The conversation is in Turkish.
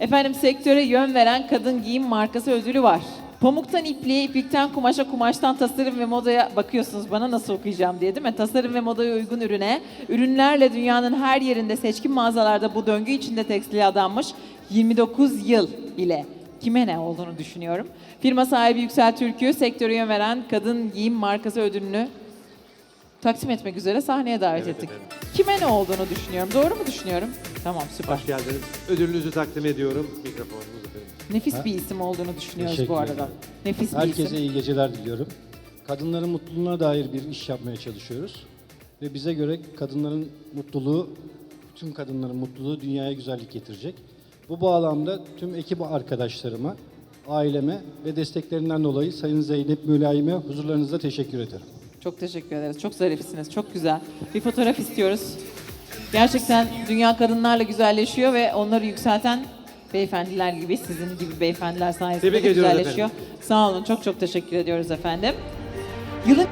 Efendim sektöre yön veren kadın giyim markası ödülü var. Pamuktan ipliğe, iplikten kumaşa, kumaştan tasarım ve modaya bakıyorsunuz bana nasıl okuyacağım diye değil mi? Tasarım ve modaya uygun ürüne, ürünlerle dünyanın her yerinde seçkin mağazalarda bu döngü içinde tekstile adanmış 29 yıl ile kime ne olduğunu düşünüyorum. Firma sahibi Yüksel Türk'ü sektöre yön veren kadın giyim markası ödülünü takdim etmek üzere sahneye davet Evet ettik. efendim. Kime ne olduğunu düşünüyorum. Doğru mu düşünüyorum? Tamam süper. Hoş geldiniz. Ödülünüzü takdim ediyorum. Mikrofonunuz efendim. Nefis bir isim olduğunu düşünüyoruz Teşekkür bu arada. ederim. Nefis bir Herkese isim. iyi geceler diliyorum. Kadınların mutluluğuna dair bir iş yapmaya çalışıyoruz. Ve bize göre kadınların mutluluğu, tüm kadınların mutluluğu dünyaya güzellik getirecek. Bu bağlamda tüm ekip arkadaşlarıma, aileme ve desteklerinden dolayı Sayın Zeynep Mülayim'e huzurlarınızda teşekkür ederim. Çok teşekkür ederiz. Çok zarifsiniz. Çok güzel. Bir fotoğraf istiyoruz. Gerçekten dünya kadınlarla güzelleşiyor ve onları yükselten beyefendiler gibi, sizin gibi beyefendiler sayesinde Tebrik ediyoruz güzelleşiyor. Sağ olun. Çok çok teşekkür ediyoruz efendim. Yılın